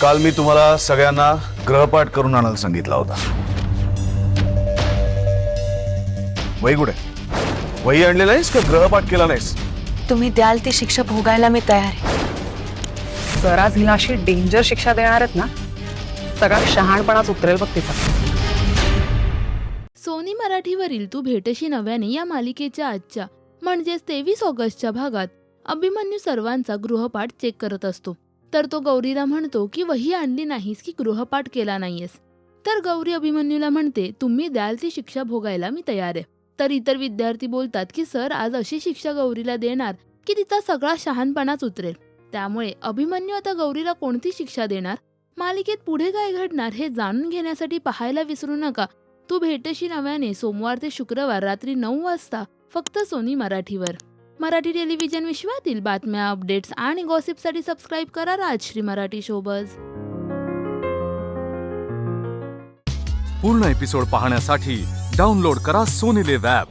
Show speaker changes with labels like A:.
A: काल मी तुम्हाला सगळ्यांना ग्रहपाठ करून आणायला सांगितला होता. वही कुठे? वही आणली नाहीस का? ग्रहपाठ केला नाहीस?
B: तुम्ही द्याल ती शिक्षा भोगायला मी तयार आहे.
C: सर आज हिला अशी डेंजर शिक्षा देणार आहेत ना? सगळा शहाणपणाच उतरेल बघ तिचा
D: सोनी मराठीवरील तू भेटशी नव्याने या मालिकेच्या आजच्या म्हणजेच तेवीस ऑगस्टच्या भागात अभिमन्यू सर्वांचा गृहपाठ चेक करत असतो. तर तो गौरीला म्हणतो की वही आणली नाहीस की गृहपाठ केला नाहीयेस. तर गौरी अभिमन्यूला म्हणते तुम्ही द्याल ती शिक्षा भोगायला मी तयार आहे. तर इतर विद्यार्थी बोलतात की सर आज अशी शिक्षा गौरीला देणार की तिचा सगळा शहाणपणाच उतरेल. त्यामुळे अभिमन्यू आता गौरीला कोणती शिक्षा देणार? मालिकेत पुढे काय घडणार हे जाणून घेण्यासाठी पाहायला विसरू नका. तू भेटशी नव्याने सोमवार ते शुक्रवार रात्री नऊ वाजता फक्त सोनी मराठीवर. मराठी टेलिव्हिजन विश्वातील बातम्या अपडेट्स आणि गॉसिपसाठी सबस्क्राईब करा राजश्री मराठी शोबज.
E: पूर्ण एपिसोड पाहण्यासाठी डाउनलोड करा सोनी लिव्ह ॲप